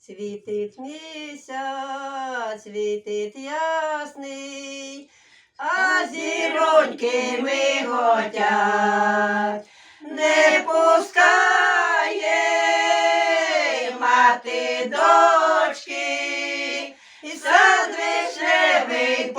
Світить місяць, світить ясний, а зіроньки миготять, не пускає мати дочки, і сад вишневий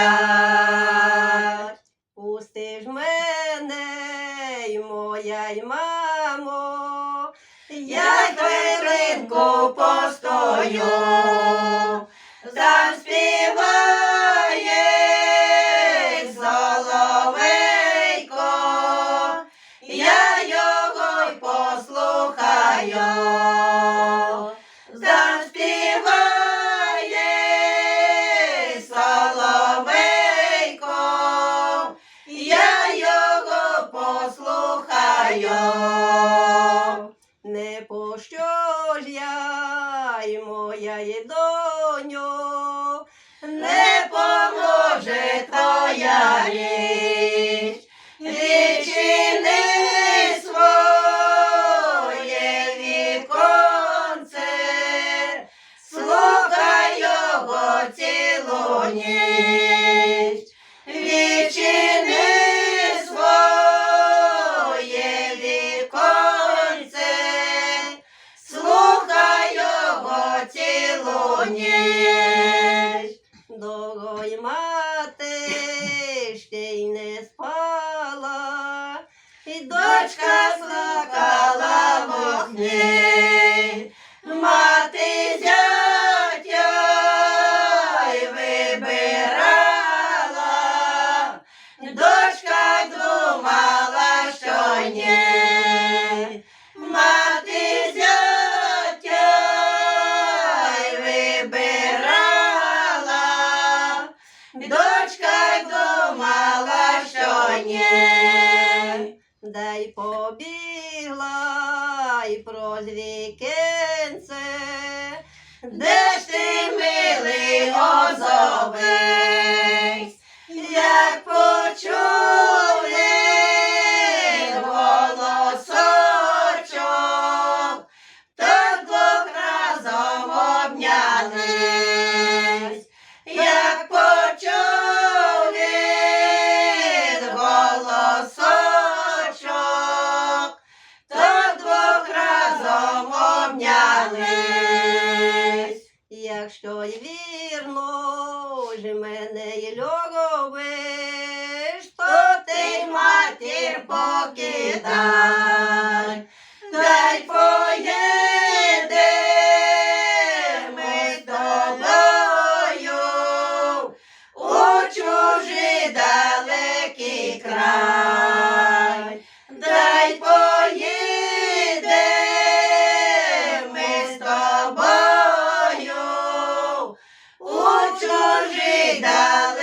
погулять. Пусти ж мене, й моя й мамо, я хвилинку постою, моя й доню, не поможе твоя річ. Цілу ніч. Й мати ще й не спала, і дочка плакала ні. й побігла і про де Якщо й вірно ж мене й любиш, то ти матір покидай, дай поїдемо тобою чужий далекий дай поїдемо Hey.